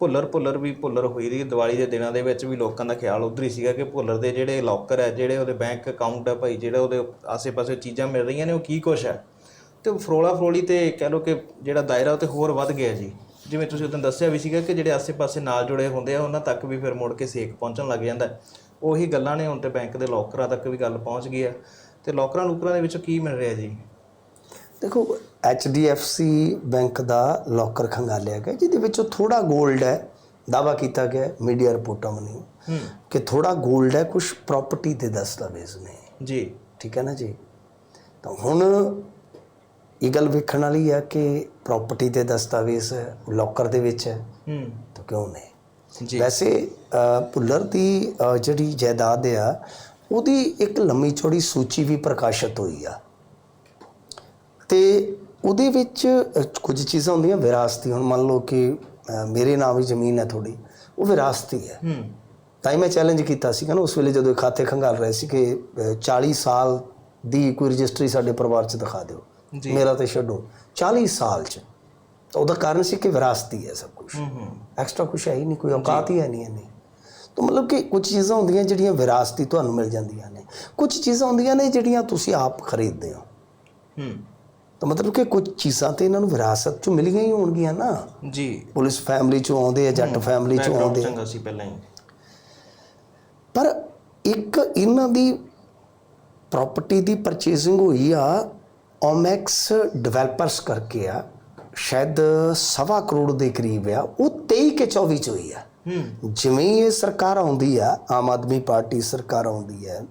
ਭੁੱਲਰ ਭੁੱਲਰ ਵੀ ਭੁੱਲਰ ਹੋਈ ਦੀ, ਦੀਵਾਲੀ ਦੇ ਦਿਨਾਂ ਦੇ ਵਿੱਚ ਵੀ ਲੋਕਾਂ ਦਾ ਖਿਆਲ ਉਧਰ ਹੀ ਸੀਗਾ ਕਿ ਭੁੱਲਰ ਦੇ ਜਿਹੜੇ ਲੋਕਰ ਹੈ, ਜਿਹੜੇ ਉਹਦੇ ਬੈਂਕ ਅਕਾਊਂਟ ਹੈ ਭਾਈ, ਜਿਹੜੇ ਉਹਦੇ ਆਸੇ-ਪਾਸੇ ਚੀਜ਼ਾਂ ਮਿਲ ਰਹੀਆਂ ਨੇ, ਉਹ ਕੀ ਕੁਛ ਹੈ? ਤੇ ਫਰੋਲਾ ਫਰੋਲੀ ਤੇ ਕਹਿ ਲਓ ਕਿ ਜਿਹੜਾ ਦਾਇਰਾ ਉਹ ਤੇ ਹੋਰ ਵੱਧ ਗਿਆ ਜੀ। ਜਿਵੇਂ ਤੁਸੀਂ ਉਦੋਂ ਦੱਸਿਆ ਵੀ ਸੀਗਾ ਕਿ ਜਿਹੜੇ ਆਸੇ-ਪਾਸੇ ਨਾਲ ਜੁੜੇ ਹੁੰਦੇ ਆ, ਉਹਨਾਂ ਤੱਕ ਵੀ ਫਿਰ ਮੁੜ ਕੇ ਸੇਕ ਪਹੁੰਚਣ ਲੱਗ ਜਾਂਦਾ ਉਹੀ ਗੱਲਾਂ ਨੇ ਹੁਣ ਤੇ ਬੈਂਕ ਦੇ ਲੋਕਰਾਂ ਤੱਕ ਵੀ ਗੱਲ ਪਹੁੰਚ ਗਈ ਹੈ। ਤੇ ਲੋਕਰਾਂ ਲੂਕਰਾਂ ਦੇ ਵਿੱਚੋਂ ਕੀ ਮਿਲ ਰਿਹਾ ਜੀ? ਦੇਖੋ HDFC ਬੈਂਕ ਦਾ ਲੋਕਰ ਖੰਗਾਲਿਆ ਗਿਆ ਜਿਹਦੇ ਵਿੱਚੋਂ ਥੋੜਾ 골ਡ ਹੈ ਦਾਵਾ ਕੀਤਾ ਗਿਆ ਮੀਡੀਆ ਰਿਪੋਰਟਾਂ ਮਨੀ ਹੂੰ। ਕਿ ਥੋੜਾ 골ਡ ਹੈ ਕੁਝ ਪ੍ਰਾਪਰਟੀ ਦੇ ਦਸਤਾਵੇਜ਼ ਨੇ। ਜੀ। ਠੀਕ ਹੈ ਨਾ ਜੀ? ਤਾਂ ਹੁਣ ਇਹ ਗੱਲ ਵੇਖਣ ਵਾਲੀ ਹੈ ਕਿ ਪ੍ਰਾਪਰਟੀ ਦੇ ਦਸਤਾਵੇਜ਼ ਲੋਕਰ ਦੇ ਵਿੱਚ ਹੈ ਹੂੰ। ਤਾਂ ਕਿਉਂ ਨਹੀਂ ਜੀ। ਵੈਸੇ ਅ, ਭੁੱਲਰ ਦੀ ਜਿਹੜੀ ਜਾਇਦਾਦ ਆ ਉਹਦੀ ਇੱਕ ਲੰਮੀ ਚੌੜੀ ਸੂਚੀ ਵੀ ਪ੍ਰਕਾਸ਼ਿਤ ਹੋਈ ਆ। ਤੇ ਉਹਦੇ ਵਿੱਚ ਕੁਝ ਚੀਜ਼ਾਂ ਹੁੰਦੀਆਂ ਵਿਰਾਸਤੀ। ਹੁਣ ਮੰਨ ਲਓ ਕਿ ਮੇਰੇ ਨਾਮ ਵੀ ਜ਼ਮੀਨ ਹੈ ਥੋੜੀ ਉਹ ਵਿਰਾਸਤੀ ਹੈ। ਹੂੰ। ਤਾਂ ਹੀ ਮੈਂ ਚੈਲੰਜ ਕੀਤਾ ਸੀ ਨਾ ਉਸ ਵੇਲੇ ਜਦੋਂ ਖਾਤੇ ਖੰਗਾਲ ਰਹੇ ਸੀ ਕਿ ਅ, 40 ਸਾਲ ਦੀ ਕੋਈ ਰਜਿਸਟਰੀ ਸਾਡੇ ਪਰਿਵਾਰ 'ਚ ਦਿਖਾ ਦਿਓ। ਮੇਰਾ ਤੇ ਛੱਡੋ। 40 ਸਾਲ 'ਚ। ਤਾਂ ਉਹਦਾ ਕਾਰਨ ਸੀ ਕਿ ਵਿਰਾਸਤੀ ਹੈ ਸਭ ਕੁਝ ਹੂੰ ਹੂੰ। ਐਕਸਟਰਾ ਕੁਝ ਹੈ ਹੀ ਨਹੀਂ ਕੋਈ ਔਕਾਤ ਹੀ ਹੈ ਨਹੀਂ ਇੰਨੀ। ਤਾਂ ਮਤਲਬ ਕਿ ਕੁਝ ਚੀਜ਼ਾਂ ਹੁੰਦੀਆਂ ਜਿਹੜੀਆਂ ਵਿਰਾਸਤੀ ਤੁਹਾਨੂੰ ਮਿਲ ਜਾਂਦੀਆਂ ਨੇ। ਕੁਝ ਚੀਜ਼ਾਂ ਹੁੰਦੀਆਂ ਨੇ ਜਿਹੜੀਆਂ ਤੁਸੀਂ ਆਪ ਖਰੀਦਦੇ ਹੋ। ਹੂੰ। ਤਾਂ ਮਤਲਬ ਕਿ ਕੁਝ ਚੀਜ਼ਾਂ ਤੇ ਇਹਨਾਂ ਨੂੰ ਵਿਰਾਸਤ ਚੋਂ ਮਿਲੀਆਂ ਹੀ ਹੋਣਗੀਆਂ ਨਾ। ਜੀ। ਪੁਲਿਸ ਫੈਮਿਲੀ ਚੋਂ ਆਉਂਦੇ ਆ ਜੱਟ ਫੈਮਿਲੀ ਚੋਂ ਆਉਂਦੇ ਆ। ਚੰਗਾ ਸੀ ਪਹਿਲਾਂ ਹੀ। ਪਰ ਇੱਕ ਇਹਨਾਂ ਦੀ ਪ੍ਰਾਪਰਟੀ ਦੀ ਪਰਚੇਸਿੰਗ ਹੋਈ ਆ ਓਮੈਕਸ ਡਿਵੈਲਪਰਸ ਕਰਕੇ ਆ ਸ਼ਾਇਦ ਸਵਾ ਕਰੋੜ ਦੇ ਕਰੀਬ ਆ ਉਹ 23 ਕੇ 24 ਚ ਹੋਈ ਆ। ਜਿਵੇਂ ਇਹ ਸਰਕਾਰ ਆਉਂਦੀ ਆ ਆਮ ਆਦਮੀ ਪਾਰਟੀ ਸਰਕਾਰ ਆਉਂਦੀ ਹੈ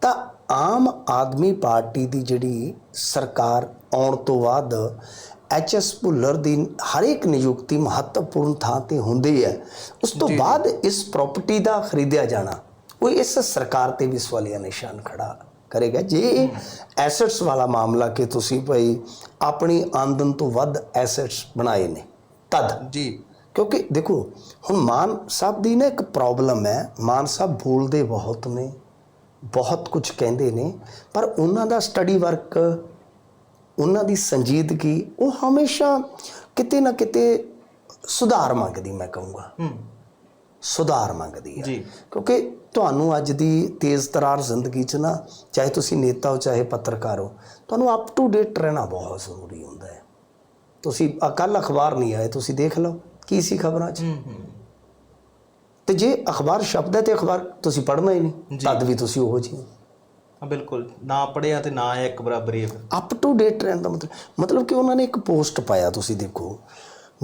ਤਾਂ ਆਮ ਆਦਮੀ ਪਾਰਟੀ ਦੀ ਜਿਹੜੀ ਸਰਕਾਰ ਆਉਣ ਤੋਂ ਬਾਅਦ ਐਚ ਐਸ ਭੁੱਲਰ ਦੀ ਹਰ ਇੱਕ ਨਿਯੁਕਤੀ ਮਹੱਤਵਪੂਰਨ ਥਾਂ ਤੇ ਹੁੰਦੀ ਹੈ। ਉਸ ਤੋਂ ਬਾਅਦ ਇਸ ਪ੍ਰਾਪਰਟੀ ਦਾ ਖਰੀਦਿਆ ਜਾਣਾ ਉਹ ਇਸ ਸਰਕਾਰ ਤੇ ਵੀ ਸਵਾਲੀਆ ਨਿਸ਼ਾਨ ਖੜਾ ਕਰੇਗਾ। ਜੇ ਐਸੈਟਸ ਵਾਲਾ ਮਾਮਲਾ ਕਿ ਤੁਸੀਂ ਭਾਈ ਆਪਣੀ ਆਮਦਨ ਤੋਂ ਵੱਧ ਐਸੈਟਸ ਬਣਾਏ ਨੇ ਤਦ। ਜੀ। ਕਿਉਂਕਿ ਦੇਖੋ ਹੁਣ ਮਾਨ ਸਾਹਿਬ ਦੀ ਨਾ ਇੱਕ ਪ੍ਰੋਬਲਮ ਹੈ ਮਾਨ ਸਾਹਿਬ ਬੋਲਦੇ ਬਹੁਤ ਨੇ। ਬਹੁਤ ਕੁਝ ਕਹਿੰਦੇ ਨੇ ਪਰ ਉਹਨਾਂ ਦਾ ਸਟੱਡੀ ਵਰਕ ਉਹਨਾਂ ਦੀ ਸੰਜੀਦਗੀ ਉਹ ਹਮੇਸ਼ਾ ਕਿਤੇ ਨਾ ਕਿਤੇ ਸੁਧਾਰ ਮੰਗਦੀ ਮੈਂ ਕਹੂੰਗਾ। ਹੂੰ। ਸੁਧਾਰ ਮੰਗਦੀ ਹੈ। ਕਿਉਂਕਿ ਤੁਹਾਨੂੰ ਅੱਜ ਦੀ ਤੇਜ਼ ਤਰਾਰ ਜ਼ਿੰਦਗੀ 'ਚ ਨਾ ਚਾਹੇ ਤੁਸੀਂ ਨੇਤਾ ਹੋ ਚਾਹੇ ਪੱਤਰਕਾਰ ਹੋ ਤੁਹਾਨੂੰ ਅਪ ਟੂ ਡੇਟ ਰਹਿਣਾ ਬਹੁਤ ਜ਼ਰੂਰੀ ਹੁੰਦਾ ਹੈ। ਤੁਸੀਂ ਕੱਲ ਅਖਬਾਰ ਨਹੀਂ ਆਏ ਤੁਸੀਂ ਦੇਖ ਲਓ ਕੀ ਸੀ ਖਬਰਾਂ 'ਚ? ਹੂੰ ਹੂੰ। ਤੇ ਜੇ ਅਖਬਾਰ ਸ਼ਬਦ ਹੈ ਤੇ ਅਖਬਾਰ ਤੁਸੀਂ ਪੜ੍ਹਨਾ ਹੀ ਨਹੀਂ ਜੀ। ਤਦ ਵੀ ਤੁਸੀਂ ਉਹੋ ਜਿਹੇ ਹਾਂ। ਬਿਲਕੁਲ। ਨਾ ਪੜਿਆ ਤੇ ਨਾ ਹੈ ਇੱਕ ਬਰਾਬਰ ਹੀ ਅਪ ਟੂ ਡੇਟ ਰਹਿਣ ਦਾ ਮਤਲਬ ਮਤਲਬ ਕਿ ਉਹਨਾਂ ਨੇ ਇੱਕ ਪੋਸਟ ਪਾਇਆ ਤੁਸੀਂ ਦੇਖੋ।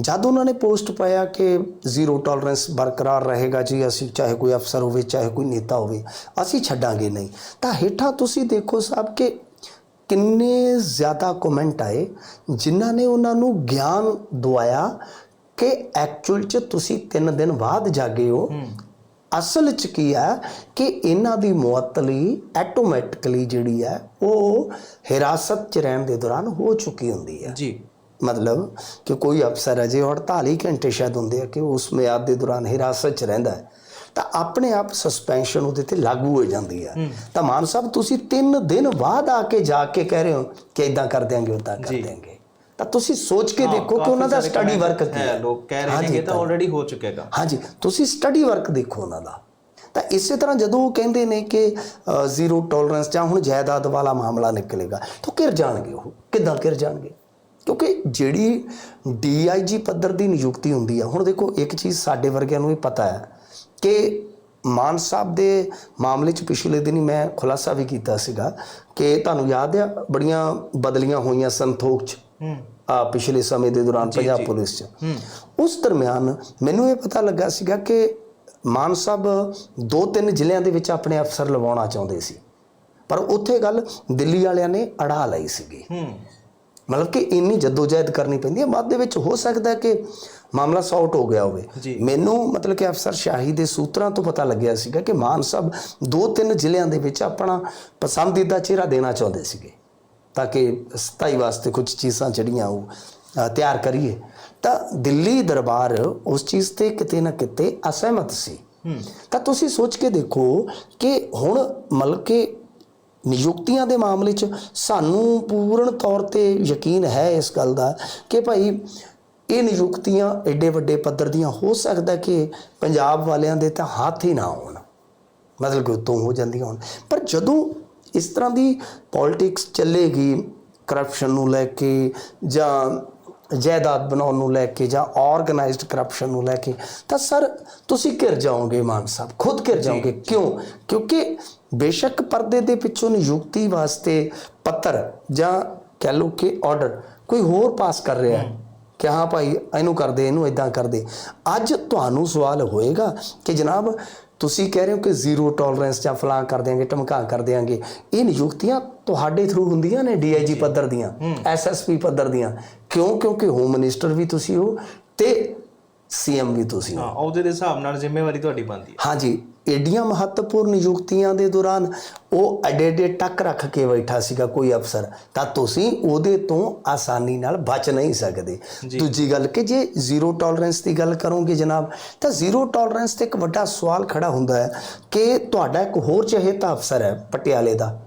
ਜਦ ਉਹਨਾਂ ਨੇ ਪੋਸਟ ਪਾਇਆ ਕਿ ਜ਼ੀਰੋ ਟੋਲਰੈਂਸ ਬਰਕਰਾਰ ਰਹੇਗਾ ਜੀ ਅਸੀਂ ਚਾਹੇ ਕੋਈ ਅਫਸਰ ਹੋਵੇ ਚਾਹੇ ਕੋਈ ਨੇਤਾ ਹੋਵੇ ਅਸੀਂ ਛੱਡਾਂਗੇ ਨਹੀਂ। ਤਾਂ ਹੇਠਾਂ ਤੁਸੀਂ ਦੇਖੋ ਸਾਹਿਬ ਕਿ ਕਿੰਨੇ ਜ਼ਿਆਦਾ ਕਮੈਂਟ ਆਏ ਜਿਨ੍ਹਾਂ ਨੇ ਉਹਨਾਂ ਨੂੰ ਗਿਆਨ ਦਵਾਇਆ ਕਿ ਐਕਚੁਅਲ ਚ ਤੁਸੀਂ 3 ਦਿਨ ਬਾਅਦ ਜਾਗੇ ਹੋ। ਅਸਲ ਚ ਕੀ ਹੈ ਕਿ ਇਹਨਾਂ ਦੀ ਮੁਅੱਤਲੀ ਆਟੋਮੈਟਿਕਲੀ ਜਿਹੜੀ ਹੈ ਉਹ ਹਿਰਾਸਤ ਚ ਰਹਿਣ ਦੇ ਦੌਰਾਨ ਹੋ ਚੁੱਕੀ ਹੁੰਦੀ ਹੈ। ਜੀ। ਮਤਲਬ ਕਿ ਕੋਈ ਅਫਸਰ ਹੈ ਜੇ 48 ਘੰਟੇ ਸ਼ਾਇਦ ਹੁੰਦੇ ਆ ਕਿ ਉਸ ਮਿਆਦ ਦੇ ਦੌਰਾਨ ਹਿਰਾਸਤ ਚ ਰਹਿੰਦਾ ਹੈ। ਤਾਂ ਆਪਣੇ ਆਪ ਸਸਪੈਂਸ਼ਨ ਉਹਦੇ ਤੇ ਲਾਗੂ ਹੋ ਜਾਂਦੀ ਹੈ। ਤਾਂ ਮਾਨ ਸਾਹਿਬ ਤੁਸੀਂ 3 ਦਿਨ ਬਾਅਦ ਆ ਕੇ ਜਾ ਕੇ ਕਹਿ ਰਹੇ ਹੋ ਕਿ ਇਦਾਂ ਕਰ ਦਿਆਂਗੇ ਉਦਾਂ ਕਰ। ਦਿਆਂਗੇ। ਤਾਂ ਤੁਸੀਂ ਸੋਚ ਕੇ ਦੇਖੋ ਕਿ ਉਹਨਾਂ ਦਾ ਸਟੱਡੀ ਵਰਕ ਕੀ ਹੈ ਲੋਕ ਕਹਿ ਰਹੇ ਨੇ ਕਿ ਤਾਂ ਆਲਰੇਡੀ ਹੋ ਚੁੱਕੇਗਾ। ਹਾਂਜੀ ਤੁਸੀਂ ਸਟੱਡੀ ਵਰਕ ਦੇਖੋ ਉਹਨਾਂ ਦਾ। ਤਾਂ ਇਸੇ ਤਰ੍ਹਾਂ ਜਦੋਂ ਉਹ ਕਹਿੰਦੇ ਨੇ ਕਿ ਜ਼ੀਰੋ ਟੋਲਰੈਂਸ ਜਾਂ ਹੁਣ ਜਾਇਦਾਦ ਵਾਲਾ ਮਾਮਲਾ ਨਿਕਲੇਗਾ ਤਾਂ ਕਿਰ ਜਾਣਗੇ ਉਹ। ਕਿੱਦਾਂ ਕਿਰ ਜਾਣਗੇ? ਕਿਉਂਕਿ ਜਿਹੜੀ ਡੀਆਈਜੀ ਪੱਧਰ ਦੀ ਨਿਯੁਕਤੀ ਹੁੰਦੀ ਆ ਹੁਣ ਦੇਖੋ ਇੱਕ ਚੀਜ਼ ਸਾਡੇ ਵਰਗਿਆਂ ਨੂੰ ਵੀ ਪਤਾ ਹੈ ਕਿ ਮਾਨ ਸਾਹਿਬ ਦੇ ਮਾਮਲੇ 'ਚ ਪਿਛਲੇ ਦਿਨੀ ਮੈਂ ਖੁਲਾਸਾ ਵੀ ਕੀਤਾ ਸੀਗਾ ਕਿ ਤੁਹਾਨੂੰ ਯਾਦ ਆ ਬੜੀਆਂ ਬਦਲੀਆਂ ਹੋਈਆਂ ਸੰਤੋਖ 'ਚ। ਆ ਪਿਛਲੇ ਸਮੇਂ ਦੇ ਦੌਰਾਨ ਪੰਜਾਬ ਪੁਲਿਸ 'ਚ। ਉਸ ਦਰਮਿਆਨ ਮੈਨੂੰ ਇਹ ਪਤਾ ਲੱਗਾ ਸੀਗਾ ਕਿ ਮਾਨ ਸਾਹਿਬ ਦੋ ਤਿੰਨ ਜ਼ਿਲ੍ਹਿਆਂ ਦੇ ਵਿੱਚ ਆਪਣੇ ਅਫਸਰ ਲਵਾਉਣਾ ਚਾਹੁੰਦੇ ਸੀ। ਪਰ ਉੱਥੇ ਗੱਲ ਦਿੱਲੀ ਵਾਲਿਆਂ ਨੇ ਅੜਾ ਲਈ ਸੀਗੀ। ਹੂੰ। ਮਤਲਬ ਕਿ ਇੰਨੀ ਜਦੋਜਹਿਦ ਕਰਨੀ ਪੈਂਦੀ ਹੈ। ਬਾਅਦ ਦੇ ਵਿੱਚ ਹੋ ਸਕਦਾ ਹੈ ਕਿ ਮਾਮਲਾ ਸੌਟ ਹੋ ਗਿਆ ਹੋਵੇ। ਮੈਨੂੰ ਮਤਲਬ ਕਿ ਅਫਸਰ ਸ਼ਾਹੀ ਦੇ ਸੂਤਰਾਂ ਤੋਂ ਪਤਾ ਲੱਗਿਆ ਸੀਗਾ ਕਿ ਮਾਨ ਸਾਹਿਬ ਦੋ ਤਿੰਨ ਜ਼ਿਲ੍ਹਿਆਂ ਦੇ ਵਿੱਚ ਆਪਣਾ ਪਸੰਦੀਦਾ ਚਿਹਰਾ ਦੇਣਾ ਚਾਹੁੰਦੇ ਸੀਗੇ। ਤਾਂ ਕਿ ਸਥਾਈ ਵਾਸਤੇ ਕੁਝ ਚੀਜ਼ਾਂ ਜਿਹੜੀਆਂ ਉਹ ਤਿਆਰ ਕਰੀਏ। ਤਾਂ ਦਿੱਲੀ ਦਰਬਾਰ ਉਸ ਚੀਜ਼ ਤੇ ਕਿਤੇ ਨਾ ਕਿਤੇ ਅਸਹਿਮਤ ਸੀ। ਤਾਂ ਤੁਸੀਂ ਸੋਚ ਕੇ ਦੇਖੋ ਕਿ ਹੁਣ ਮਤਲਬ ਕਿ ਨਿਯੁਕਤੀਆਂ ਦੇ ਮਾਮਲੇ 'ਚ ਸਾਨੂੰ ਪੂਰਨ ਤੌਰ ਤੇ ਯਕੀਨ ਹੈ ਇਸ ਗੱਲ ਦਾ ਕਿ ਭਾਈ ਇਹ ਨਿਯੁਕਤੀਆਂ ਐਡੇ ਵੱਡੇ ਪੱਧਰ ਦੀਆਂ ਹੋ ਸਕਦਾ ਕਿ ਪੰਜਾਬ ਵਾਲਿਆਂ ਦੇ ਤਾਂ ਹੱਥ ਹੀ ਨਾ ਆਉਣ ਮਤਲਬ ਕਿ ਉਤੋਂ ਹੋ ਜਾਂਦੀਆਂ ਹੋਣ। ਪਰ ਜਦੋਂ ਇਸ ਤਰ੍ਹਾਂ ਦੀ ਪੋਲਿਟਿਕਸ ਚੱਲੇਗੀ ਕਰਪਸ਼ਨ ਨੂੰ ਲੈ ਕੇ ਜਾਂ ਜਾਇਦਾਦ ਬਣਾਉਣ ਨੂੰ ਲੈ ਕੇ ਜਾਂ ਆਰਗੇਨਾਈਜ਼ਡ ਕਰਪਸ਼ਨ ਨੂੰ ਲੈ ਕੇ ਤਾਂ ਸਰ ਤੁਸੀਂ ਘਿਰ ਜਾਓਗੇ ਮਾਨ ਸਾਹਿਬ ਖੁਦ ਘਿਰ ਜਾਓਗੇ। ਕਿਉਂ? ਕਿਉਂਕਿ ਬੇਸ਼ੱਕ ਪਰਦੇ ਦੇ ਪਿੱਛੋਂ ਨਿਯੁਕਤੀ ਵਾਸਤੇ ਪੱਤਰ ਜਾਂ ਕਹਿ ਲਓ ਕਿ ਆਰਡਰ ਕੋਈ ਹੋਰ ਪਾਸ ਕਰ ਰਿਹਾ ਹੈ। ਕਿ ਹਾਂ ਭਾਈ ਇਹਨੂੰ ਕਰਦੇ ਇਹਨੂੰ ਇਦਾਂ ਕਰਦੇ ਅੱਜ ਤੁਹਾਨੂੰ ਸਵਾਲ ਹੋਏਗਾ ਕਿ ਜਨਾਬ ਤੁਸੀਂ ਕਹਿ ਰਹੇ ਹੋ ਕਿ ਜ਼ੀਰੋ ਟੋਲਰੈਂਸ ਜਾਂ ਫਲਾਂ ਕਰ ਦਿਆਂਗੇ ਧਮਕਾ ਕਰ ਦਿਆਂਗੇ। ਇਹ ਨਿਯੁਕਤੀਆਂ ਤੁਹਾਡੇ ਥਰੂ ਹੁੰਦੀਆਂ ਨੇ ਡੀਆਈਜੀ ਪੱਧਰ ਦੀਆਂ ਐਸਐਸਪੀ ਪੱਧਰ ਦੀਆਂ। ਕਿਉਂ? ਕਿਉਂਕਿ ਹੋਮ ਮਿਨਿਸਟਰ ਵੀ ਤੁਸੀਂ ਹੋ ਤੇ ਸੀਐਮ ਵੀ ਤੁਸੀਂ ਹੋ। ਹਾਂ ਉਹਦੇ ਦੇ ਹਿਸਾਬ ਨਾਲ ਜ਼ਿੰਮੇਵਾਰੀ ਤੁਹਾਡੀ ਬਣਦੀ ਹੈ। ਹਾਂਜੀ ਏਡੀਆਂ ਮਹੱਤਵਪੂਰਨ ਨਿਯੁਕਤੀਆਂ ਦੇ ਦੌਰਾਨ ਉਹ ਐਡੇ ਐਡੇ ਟੱਕ ਰੱਖ ਕੇ ਬੈਠਾ ਸੀਗਾ ਕੋਈ ਅਫਸਰ ਤਾਂ ਤੁਸੀਂ ਉਹਦੇ ਤੋਂ ਆਸਾਨੀ ਨਾਲ ਬਚ ਨਹੀਂ ਸਕਦੇ। ਦੂਜੀ ਗੱਲ ਕਿ ਜੇ ਜ਼ੀਰੋ ਟੋਲਰੈਂਸ ਦੀ ਗੱਲ ਕਰੋਗੇ ਜਨਾਬ ਤਾਂ ਜ਼ੀਰੋ ਟੋਲਰੈਂਸ ਤੇ ਇੱਕ ਵੱਡਾ ਸਵਾਲ ਖੜਾ ਹੁੰਦਾ ਹੈ ਕਿ ਤੁਹਾਡਾ ਇੱਕ ਹੋਰ ਚਹੇਤਾ ਅਫਸਰ ਹੈ ਪਟਿਆਲੇ ਦਾ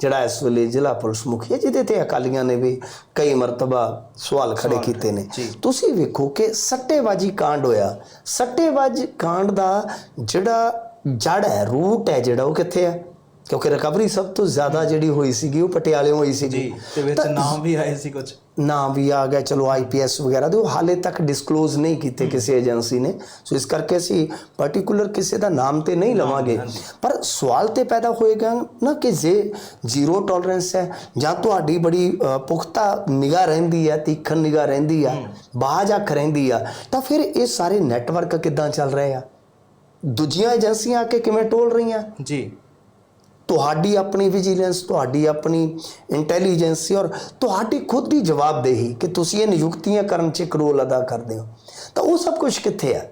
ਜਿਹੜਾ ਇਸ ਵੇਲੇ ਜ਼ਿਲ੍ਹਾ ਪੁਲਿਸ ਮੁਖੀ ਹੈ ਜਿਹਦੇ ਤੇ ਅਕਾਲੀਆਂ ਨੇ ਵੀ ਕਈ ਮਰਤਬਾ ਸਵਾਲ ਖੜੇ ਕੀਤੇ ਨੇ। ਤੁਸੀਂ ਵੇਖੋ ਕਿ ਸੱਟੇਬਾਜੀ ਕਾਂਡ ਹੋਇਆ। ਸੱਟੇਬਾਜੀ ਕਾਂਡ ਦਾ ਜਿਹੜਾ ਜੜ ਹੈ ਰੂਟ ਹੈ ਜਿਹੜਾ ਉਹ ਕਿੱਥੇ ਹੈ? ਕਿਉਂਕਿ ਰਿਕਵਰੀ ਸਭ ਤੋਂ ਜ਼ਿਆਦਾ ਜਿਹੜੀ ਹੋਈ ਸੀਗੀ ਉਹ ਪਟਿਆਲੇ ਹੋਈ ਸੀਗੀ। ਜੀ ਤੇ ਵਿੱਚ ਨਾਮ ਵੀ ਆਏ ਸੀ ਕੁਝ ਨਾਮ ਵੀ ਆ ਗਿਆ ਚਲੋ ਆਈਪੀਐਸ ਵਗੈਰਾ ਦੇ ਉਹ ਹਾਲੇ ਤੱਕ ਡਿਸਕਲੋਜ਼ ਨਹੀਂ ਕੀਤੇ ਕਿਸੇ ਏਜੰਸੀ ਨੇ। ਸੋ ਇਸ ਕਰਕੇ ਅਸੀਂ ਪਾਰਟਿਕੂਲਰ ਕਿਸੇ ਦਾ ਨਾਮ ਤੇ ਨਹੀਂ ਲਵਾਂਗੇ। ਪਰ ਸਵਾਲ ਤੇ ਪੈਦਾ ਹੋਏਗਾ ਨਾ ਕਿ ਜੇ ਜ਼ੀਰੋ ਟੋਲਰੈਂਸ ਹੈ ਜਾਂ ਤੁਹਾਡੀ ਬੜੀ ਪੁਖਤਾ ਨਿਗਾਹ ਰਹਿੰਦੀ ਹੈ ਤੀਖਣ ਨਿਗਾਹ ਰਹਿੰਦੀ ਆ ਬਾਜ ਅੱਖ ਰਹਿੰਦੀ ਆ ਤਾਂ ਫਿਰ ਇਹ ਸਾਰੇ ਨੈਟਵਰਕ ਕਿੱਦਾਂ ਚੱਲ ਰਹੇ ਆ? ਦੂਜੀਆਂ ਏਜੰਸੀਆਂ ਆ ਕੇ ਕਿਵੇਂ ਟੋਲ ਰਹੀਆਂ? ਜੀ। ਤੁਹਾਡੀ ਆਪਣੀ ਵਿਜੀਲੈਂਸ ਤੁਹਾਡੀ ਆਪਣੀ ਇੰਟੈਲੀਜੈਂਸ ਔਰ ਤੁਹਾਡੀ ਖੁਦ ਦੀ ਜਵਾਬਦੇਹੀ ਕਿ ਤੁਸੀਂ ਇਹ ਨਿਯੁਕਤੀਆਂ ਕਰਨ 'ਚ ਇੱਕ ਰੋਲ ਅਦਾ ਕਰਦੇ ਹੋ। ਤਾਂ ਉਹ ਸਭ ਕੁਝ ਕਿੱਥੇ ਹੈ।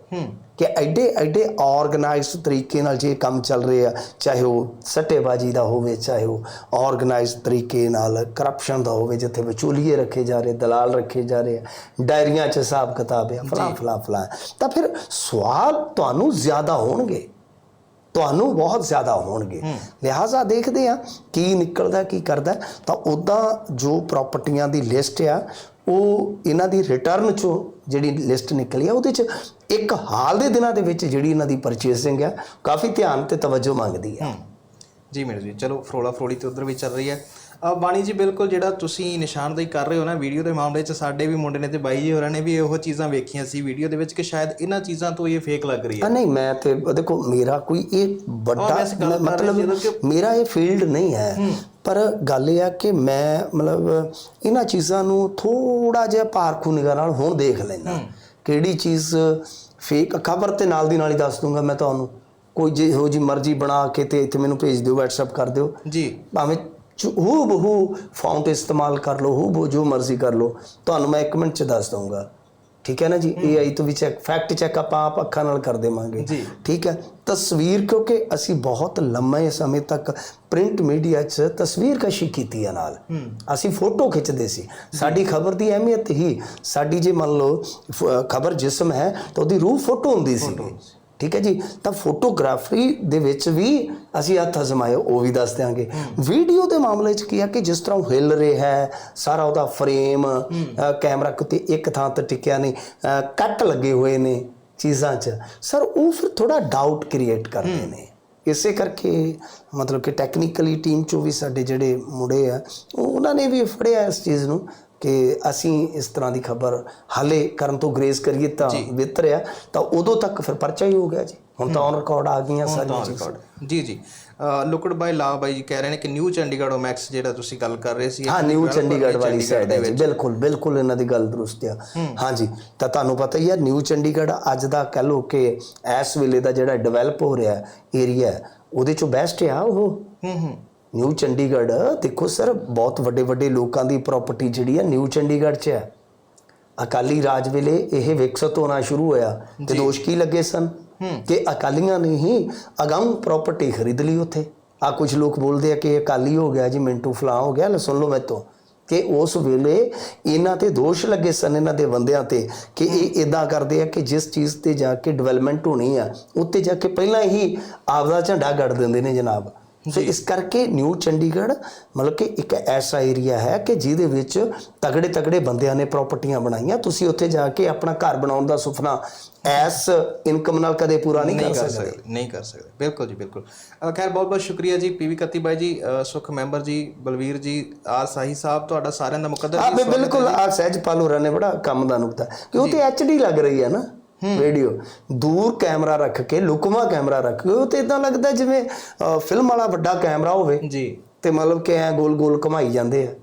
ਕਿ ਐਡੇ ਐਡੇ ਆਰਗੇਨਾਈਜ਼ਡ ਤਰੀਕੇ ਨਾਲ ਜੇ ਕੰਮ ਚੱਲ ਰਿਹਾ ਚਾਹੇ ਉਹ ਸੱਟੇਬਾਜ਼ੀ ਦਾ ਹੋਵੇ ਚਾਹੇ ਉਹ ਆਰਗੇਨਾਈਜ਼ਡ ਤਰੀਕੇ ਨਾਲ ਕਰਪਸ਼ਨ ਦਾ ਹੋਵੇ ਜਿੱਥੇ ਵਿਚੋਲੀਏ ਰੱਖੇ ਜਾ ਰਹੇ ਦਲਾਲ ਰੱਖੇ ਜਾ ਰਹੇ ਆ ਡਾਇਰੀਆਂ 'ਚ ਹਿਸਾਬ ਕਿਤਾਬ ਹੈ ਫਲਾ ਫਲਾ ਫਲਾ। ਤਾਂ ਫਿਰ ਸਵਾਲ ਤੁਹਾਨੂੰ ਜ਼ਿਆਦਾ ਹੋਣਗੇ। ਤੁਹਾਨੂੰ ਬਹੁਤ ਜ਼ਿਆਦਾ ਹੋਣਗੇ। ਲਿਹਾਜ਼ਾ ਦੇਖਦੇ ਆ ਕੀ ਨਿਕਲਦਾ ਕੀ ਕਰਦਾ। ਤਾਂ ਉਦਾਂ ਜੋ ਪ੍ਰਾਪਰਟੀਆਂ ਦੀ ਲਿਸਟ ਆ ਉਹ ਇਹਨਾਂ ਦੀ ਰਿਟਰਨ ਚੋਂ ਜਿਹੜੀ ਲਿਸਟ ਨਿਕਲੀ ਆ ਉਹਦੇ ਚ ਇੱਕ ਹਾਲ ਦੇ ਦਿਨਾਂ ਦੇ ਵਿੱਚ ਜਿਹੜੀ ਇਹਨਾਂ ਦੀ ਪਰਚੇਸਿੰਗ ਆ ਕਾਫੀ ਧਿਆਨ ਤੇ ਤਵੱਜੋ ਮੰਗਦੀ ਆ। ਜੀ ਮੇਰੇ ਜੀ ਚਲੋ ਫਰੋਲਾ ਫਰੋਲੀ ਤੇ ਉਧਰ ਵੀ ਚੱਲ ਰਹੀ ਹੈ ਆ। ਬਾਣੀ ਜੀ ਬਿਲਕੁਲ ਜਿਹੜਾ ਤੁਸੀਂ ਨਿਸ਼ਾਨਦੇਹੀ ਕਰ ਰਹੇ ਹੋ ਨਾ ਵੀਡੀਓ ਦੇ ਮਾਮਲੇ 'ਚ ਸਾਡੇ ਵੀ ਮੁੰਡੇ ਨੇ ਤੇ ਬਾਈ ਜੀ ਹੋਰਾਂ ਨੇ ਵੀ ਇਹੋ ਚੀਜ਼ਾਂ ਵੇਖੀਆਂ ਸੀ ਵੀਡੀਓ ਦੇ ਵਿੱਚ ਕਿ ਸ਼ਾਇਦ ਇਹਨਾਂ ਚੀਜ਼ਾਂ ਤੋਂ ਇਹ ਫੇਕ ਲੱਗ ਰਹੀ ਹੈ। ਨਹੀਂ ਮੈਂ ਤੇ ਦੇਖੋ ਮੇਰਾ ਕੋਈ ਇਹ ਵੱਡਾ ਮਤਲਬ ਮੇਰਾ ਇਹ ਫੀਲਡ ਨਹੀਂ ਹੈ ਪਰ ਗੱਲ ਇਹ ਆ ਕਿ ਮੈਂ ਮਤਲਬ ਇਹਨਾਂ ਚੀਜ਼ਾਂ ਨੂੰ ਥੋੜਾ ਜਿਹਾ ਪਾਰਖੂ ਨਿਗਾਹ ਨਾਲ ਹੁਣ ਦੇਖ ਲੈਣਾ ਕਿਹੜੀ ਚੀਜ਼ ਫੇਕ ਖਬਰ ਤੇ ਨਾਲ ਦੀ ਨਾਲ ਹੀ ਦੱਸ ਦੂੰਗਾ ਮੈਂ ਤੁਹਾਨੂੰ। ਕੋਈ ਜਿਹੋ ਜੀ ਮਰਜ਼ੀ ਬਣਾ ਕੇ ਤੇ ਇੱਥੇ ਮੈਨੂੰ ਭੇਜ ਦਿਓ WhatsApp ਕਰ ਦਿਓ। ਜੀ। ਭਾਵੇਂ ਹੂ ਬਹੂ ਫੌਂਟ ਇਸਤੇਮਾਲ ਕਰ ਲਓ ਹੂ ਬਹੂ ਜੋ ਮਰਜ਼ੀ ਕਰ ਲਓ। ਤੁਹਾਨੂੰ ਮੈਂ 1 ਮਿੰਟ ਚ ਦੱਸ ਦਊਂਗਾ। ਠੀਕ ਹੈ ਨਾ ਜੀ? AI ਤੋਂ ਵੀ ਚੈੱਕ ਫੈਕਟ ਚੈੱਕ ਆਪਾਂ ਆਪ ਅੱਖਾਂ ਨਾਲ ਕਰ ਦੇਵਾਂਗੇ। ਠੀਕ ਹੈ? ਤਸਵੀਰ ਕਿਉਂਕਿ ਅਸੀਂ ਬਹੁਤ ਲੰਮੇ ਸਮੇਂ ਤੱਕ ਪ੍ਰਿੰਟ ਮੀਡੀਆ 'ਚ ਤਸਵੀਰ ਕਸ਼ੀ ਕੀਤੀ ਹੈ ਨਾਲ। ਅਸੀਂ ਫੋਟੋ ਖਿੱਚਦੇ ਸੀ। ਸਾਡੀ ਖਬਰ ਦੀ ਅਹਿਮੀਅਤ ਹੀ ਸਾਡੀ ਜੇ ਮੰਨ ਲਓ ਖਬਰ ਜਿਸਮ ਹੈ ਤਾਂ ਉਹਦੀ ਰੂਹ ਫੋਟੋ ਹੁੰਦੀ ਸੀ। ਠੀਕ ਹੈ ਜੀ? ਤਾਂ ਫੋਟੋਗ੍ਰਾਫੀ ਦੇ ਵਿੱਚ ਵੀ ਅਸੀਂ ਹੱਥ ਅਜ਼ਮਾਏ ਉਹ ਵੀ ਦੱਸ ਦਿਆਂਗੇ। ਵੀਡੀਓ ਦੇ ਮਾਮਲੇ 'ਚ ਕੀ ਆ ਕਿ ਜਿਸ ਤਰ੍ਹਾਂ ਉਹ ਹਿੱਲ ਰਿਹਾ ਹੈ ਸਾਰਾ ਉਹਦਾ ਫਰੇਮ ਕੈਮਰਾ ਕਿਤੇ ਇੱਕ ਥਾਂ ਤੇ ਟਿਕਿਆ ਨਹੀਂ ਕੱਟ ਲੱਗੇ ਹੋਏ ਨੇ ਚੀਜ਼ਾਂ 'ਚ। ਸਰ ਉਹ ਫਿਰ ਥੋੜਾ ਡਾਊਟ ਕ੍ਰੀਏਟ ਕਰਦੇ ਨੇ। ਇਸੇ ਕਰਕੇ ਮਤਲਬ ਕਿ ਟੈਕਨੀਕਲੀ ਟੀਮ ਚੋਂ ਵੀ ਸਾਡੇ ਜਿਹੜੇ ਮੁੰਡੇ ਆ ਉਹ- ਉਹਨਾਂ ਨੇ ਵੀ ਫੜਿਆ ਇਸ ਚੀਜ਼ ਨੂੰ। ਕਿ ਅਸੀਂ ਇਸ ਤਰ੍ਹਾਂ ਦੀ ਖਬਰ ਹਾਲੇ ਕਰਨ ਤੋਂ ਗ੍ਰੇਜ਼ ਕਰੀਏ ਤਾਂ ਬਿਹਤਰ ਆ ਤਾਂ ਉਦੋਂ ਤੱਕ ਫਿਰ ਪਰਚਾ ਹੀ ਹੋ ਗਿਆ ਜੀ। ਹੁਣ ਤਾਂ ਔਨ ਰਿਕਾਰਡ ਆ ਗਈਆਂ ਸਾਰੀਆਂ ਜੀ ਜੀ। ਲੁਕਡ ਬਾਈ ਲਾ ਬਾਈ ਜੀ ਕਹਿ ਰਹੇ ਨੇ ਕਿ ਨਿਊ ਚੰਡੀਗੜ੍ਹ ਮੈਕਸ ਜਿਹੜਾ ਤੁਸੀਂ ਗੱਲ ਕਰ ਰਹੇ ਸੀ ਹਾਂ ਨਿਊ ਚੰਡੀਗੜ੍ਹ ਵਾਲੀ ਸਾਈਡ ਹੈ ਜੀ। ਬਿਲਕੁਲ ਬਿਲਕੁਲ ਇਹਨਾਂ ਦੀ ਗੱਲ ਦਰੁਸਤ ਆ। ਹਾਂਜੀ ਤਾਂ ਤੁਹਾਨੂੰ ਪਤਾ ਹੀ ਹੈ ਨਿਊ ਚੰਡੀਗੜ੍ਹ ਅੱਜ ਦਾ ਕਹ ਲੋ ਕਿ ਇਸ ਵੇਲੇ ਦਾ ਜਿਹੜਾ ਡਿਵੈਲਪ ਹੋ ਰਿਹਾ ਏਰੀਆ ਉਹਦੇ ਚੋਂ ਬੈਸਟ ਆ ਉਹ? ਹੂੰ ਹੂੰ। ਨਿਊ ਚੰਡੀਗੜ੍ਹ ਦੇਖੋ ਸਰ ਬਹੁਤ ਵੱਡੇ ਵੱਡੇ ਲੋਕਾਂ ਦੀ ਪ੍ਰਾਪਰਟੀ ਜਿਹੜੀ ਹੈ ਨਿਊ ਚੰਡੀਗੜ੍ਹ 'ਚ ਹੈ। ਅਕਾਲੀ ਰਾਜ ਵੇਲੇ ਇਹ ਵਿਕਸਤ ਹੋਣਾ ਸ਼ੁਰੂ ਹੋਇਆ। ਤੇ ਦੋਸ਼ ਕੀ ਲੱਗੇ ਸਨ? ਕਿ ਅਕਾਲੀਆਂ ਨੇ ਹੀ ਅਗਾਊਂ ਪ੍ਰਾਪਰਟੀ ਖਰੀਦ ਲਈ ਉੱਥੇ। ਆ ਕੁਝ ਲੋਕ ਬੋਲਦੇ ਆ ਕਿ ਅਕਾਲੀ ਹੋ ਗਿਆ ਜੀ ਮਿੰਟੂ ਫਲਾਂ ਹੋ ਗਿਆ। ਲੈ ਸੁਣ ਲਓ ਮੈਥੋਂ। ਕਿ ਉਸ ਵੇਲੇ ਇਹਨਾਂ ਤੇ ਦੋਸ਼ ਲੱਗੇ ਸਨ ਇਹਨਾਂ ਦੇ ਬੰਦਿਆਂ ਤੇ ਕਿ ਇਹ ਇਦਾਂ ਕਰਦੇ ਆ ਕਿ ਜਿਸ ਚੀਜ਼ ਤੇ ਜਾ ਕੇ ਡਿਵੈਲਪਮੈਂਟ ਹੋਣੀ ਆ ਉੱਤੇ ਜਾ ਕੇ ਪਹਿਲਾਂ ਹੀ ਆਪਦਾ ਝੰਡਾ ਗੱਡ ਦਿੰਦੇ ਨੇ ਜਨਾਬ। ਸੋ ਇਸ ਕਰਕੇ ਨਿਊ ਚੰਡੀਗੜ੍ਹ ਮਤਲਬ ਕਿ ਇੱਕ ਐਸਾ ਏਰੀਆ ਹੈ ਕਿ ਜਿਹਦੇ ਵਿੱਚ ਤਗੜੇ ਤਗੜੇ ਬੰਦਿਆਂ ਨੇ ਪ੍ਰਾਪਰਟੀਆਂ ਬਣਾਈਆਂ। ਤੁਸੀਂ ਉੱਥੇ ਜਾ ਕੇ ਆਪਣਾ ਘਰ ਬਣਾਉਣ ਦਾ ਸੁਪਨਾ ਐਸ ਇਨਕਮ ਨਾਲ ਕਦੇ ਪੂਰਾ ਨਹੀਂ ਕਰ ਸਕਦੇ। ਨਹੀਂ ਕਰ ਸਕਦੇ। ਬਿਲਕੁਲ ਜੀ ਬਿਲਕੁਲ। ਖੈਰ ਬਹੁਤ ਬਹੁਤ ਸ਼ੁਕਰੀਆ ਜੀ ਪੀਵੀ ਕੱਤੀ ਬਾਈ ਜੀ ਸੁਖ ਮੈਂਬਰ ਜੀ ਬਲਵੀਰ ਜੀ ਆਰ ਸਾਹੀ ਸਾਹਿਬ ਤੁਹਾਡਾ ਸਾਰਿਆਂ ਦਾ ਮੁਕੱਦਰ ਜੀ ਬਿਲਕੁਲ ਆ ਸਹਿਜ ਪਾਲੋਰਾ ਨੇ ਬੜਾ ਕੰਮ ਦਾ ਨੁਕਤਾ। ਕਿ ਉਹ ਤੇ ਐਚਡੀ ਲੱਗ ਰਹੀ ਹੈ ਨਾ? ਵੀਡੀਓ ਦੂਰ ਕੈਮਰਾ ਰੱਖ ਕੇ ਲੁਕਮਾ ਕੈਮਰਾ ਰੱਖ ਕੇ ਉਹ ਤੇ ਇਦਾਂ ਲੱਗਦਾ ਜਿਵੇਂ ਫਿਲਮ ਵਾਲਾ ਵੱਡਾ ਕੈਮਰਾ ਹੋਵੇ ਜੀ। ਤੇ ਮਤਲਬ ਕਿ ਐ ਗੋਲ ਗੋਲ ਘਮਾਈ ਜਾਂਦੇ ਆ।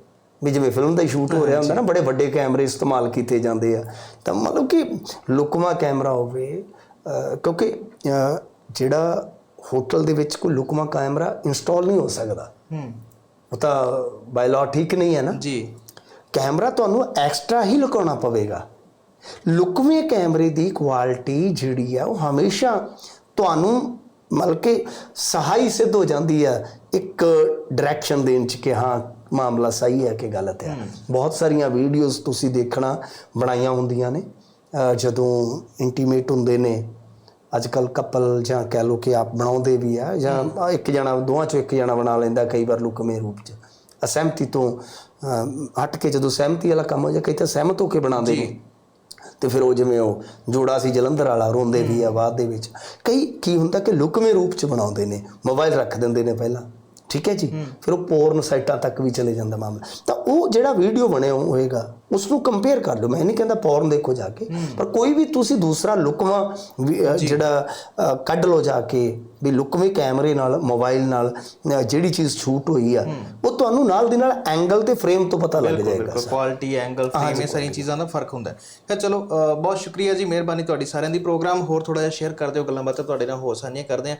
ਵੀ ਜਿਵੇਂ ਫਿਲਮ ਦਾ ਸ਼ੂਟ ਹੋ ਰਿਹਾ ਹੁੰਦਾ ਨਾ ਬੜੇ ਵੱਡੇ ਕੈਮਰੇ ਇਸਤੇਮਾਲ ਕੀਤੇ ਜਾਂਦੇ ਆ। ਤਾਂ ਮਤਲਬ ਕਿ ਲੁਕਮਾ ਕੈਮਰਾ ਹੋਵੇ ਕਿਉਂਕਿ ਜਿਹੜਾ ਹੋਟਲ ਦੇ ਵਿੱਚ ਕੋਈ ਲੁਕਮਾ ਕੈਮਰਾ ਇੰਸਟਾਲ ਨਹੀਂ ਹੋ ਸਕਦਾ। ਹੂੰ। ਉਹ ਤਾਂ ਬਾਈ ਲਾਅ ਠੀਕ ਨਹੀਂ ਹੈ ਨਾ। ਜੀ। ਕੈਮਰਾ ਤੁਹਾਨੂੰ ਐਕਸਟਰਾ ਹੀ ਲੁਕਾਉਣਾ ਪਵੇਗਾ। ਲੁਕਵੇਂ ਕੈਮਰੇ ਦੀ ਕੁਆਲਿਟੀ ਜਿਹੜੀ ਆ ਉਹ ਹਮੇਸ਼ਾ ਤੁਹਾਨੂੰ ਮਤਲਬ ਕਿ ਸਹਾਈ ਸਿੱਧ ਹੋ ਜਾਂਦੀ ਆ ਇੱਕ ਡਾਇਰੈਕਸ਼ਨ ਦੇਣ ਚ ਕਿ ਹਾਂ ਮਾਮਲਾ ਸਹੀ ਹੈ ਕਿ ਗਲਤ ਹੈ। ਬਹੁਤ ਸਾਰੀਆਂ ਵੀਡੀਓਜ਼ ਤੁਸੀਂ ਦੇਖਣਾ ਬਣਾਈਆਂ ਹੁੰਦੀਆਂ ਨੇ। ਜਦੋਂ ਇੰਟੀਮੇਟ ਹੁੰਦੇ ਨੇ ਅੱਜ ਕੱਲ ਕਪਲ ਜਾਂ ਕਹਿ ਲੋ ਕਿ ਆਪ ਬਣਾਉਂਦੇ ਵੀ ਆ ਜਾਂ ਇੱਕ ਜਣਾ ਦੋਵਾਂ ਚੋਂ ਇੱਕ ਜਣਾ ਬਣਾ ਲੈਂਦਾ ਕਈ ਵਾਰ ਲੁਕਵੇਂ ਰੂਪ ਚ। ਅਸਹਿਮਤੀ ਤੋਂ ਹਟ ਕੇ ਜਦੋਂ ਸਹਿਮਤੀ ਵਾਲਾ ਕੰਮ ਹੋ ਜਾ ਕਈ ਤਾਂ ਸਹਿਮਤ ਹੋ ਕੇ ਬਣਾਉਂਦੇ ਨੇ। ਤੇ ਫਿਰ ਉਹ ਜਿਵੇਂ ਉਹ ਜੋੜਾ ਸੀ ਜਲੰਧਰ ਵਾਲਾ, ਰੋਂਦੇ ਵੀ ਆ ਬਾਅਦ ਦੇ ਵਿੱਚ। ਕਈ ਕੀ ਹੁੰਦਾ ਕਿ ਲੁਕਵੇਂ ਰੂਪ ਚ ਬਣਾਉਂਦੇ ਨੇ, ਮੋਬਾਈਲ ਰੱਖ ਦਿੰਦੇ ਨੇ ਪਹਿਲਾਂ। ਠੀਕ ਹੈ ਜੀ? ਫਿਰ ਉਹ ਪੋਰਨ ਸਾਈਟਾਂ ਤੱਕ ਵੀ ਚਲੇ ਜਾਂਦਾ ਮਾਮਲਾ। ਤਾਂ ਉਹ ਜਿਹੜਾ ਵੀਡੀਓ ਬਣਿਆ ਹੋਏਗਾ ਉਸ ਨੂੰ ਕੰਪੇਅਰ ਕਰ ਲਓ। ਮੈਂ ਨਹੀਂ ਕਹਿੰਦਾ ਪੋਰਨ ਦੇਖੋ ਜਾ ਕੇ ਪਰ ਕੋਈ ਵੀ ਤੁਸੀਂ ਦੂਸਰਾ ਲੁਕਵਾ ਜਿਹੜਾ ਕੱਢ ਲਓ ਜਾ ਕੇ ਵੀ ਲੁਕਵੇਂ ਕੈਮਰੇ ਨਾਲ ਮੋਬਾਈਲ ਨਾਲ ਜਿਹੜੀ ਚੀਜ਼ ਸ਼ੂਟ ਹੋਈ ਆ ਉਹ ਤੁਹਾਨੂੰ ਨਾਲ ਦੀ ਨਾਲ ਐਂਗਲ ਤੇ ਫਰੇਮ ਤੋਂ ਪਤਾ ਲੱਗ ਜਾਏਗਾ ਬਿਲਕੁਲ। ਕੁਆਲਿਟੀ ਐਂਗਲ ਫਰੇਮ ਇਹ ਸਾਰੀਆਂ ਚੀਜ਼ਾਂ ਦਾ ਫ਼ਰਕ ਹੁੰਦਾ ਹੈ। ਚਲੋ ਬਹੁਤ ਸ਼ੁਕਰੀਆ ਜੀ ਮਿਹਰਬਾਨੀ ਤੁਹਾਡੀ ਸਾਰਿਆਂ ਦੀ। ਪ੍ਰੋਗਰਾਮ ਹੋਰ ਥੋੜਾ ਜਿਹਾ ਸ਼ੇਅਰ ਕਰ ਦਿਓ। ਗੱਲਾਂ ਬਾਤਾਂ ਤੁਹਾਡੇ ਨਾਲ ਹੋ ਸਾਂਝੀਆਂ ਕਰਦੇ ਹਾਂ।